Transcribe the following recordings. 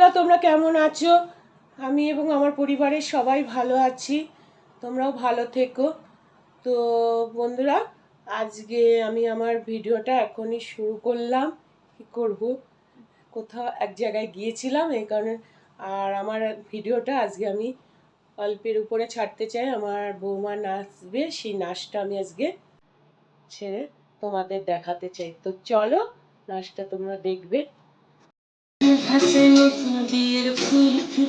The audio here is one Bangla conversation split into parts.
বন্ধুরা, তোমরা কেমন আছো? আমি এবং আমার পরিবারের সবাই ভালো আছি। তোমরাও ভালো থেকো। তো বন্ধুরা, আজকে আমি আমার ভিডিওটা এখনই শুরু করলাম। কী করব? কোথাও এক জায়গায় গিয়েছিলাম এই কারণে। আর আমার ভিডিওটা আজকে আমি অল্পের উপরে ছাড়তে চাই। আমার বৌমা নাচবে, সেই নাচটা আমি আজকে ছেড়ে তোমাদের দেখাতে চাই। তো চলো, নাচটা তোমরা দেখবে। I said it's a beautiful.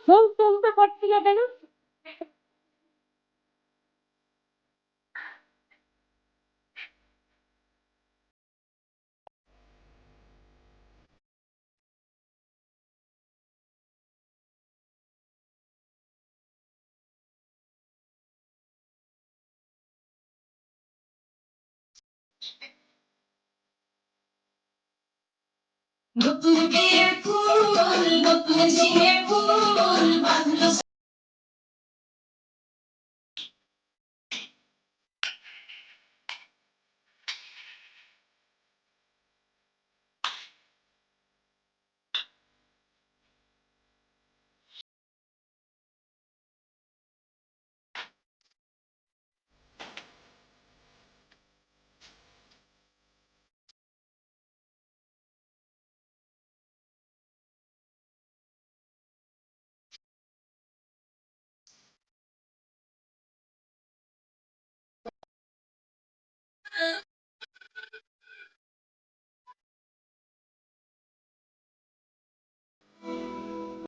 ফোনটা করতে পারছি না নতুন বিয়ের ফুল নতুন ঝিঙে ফুল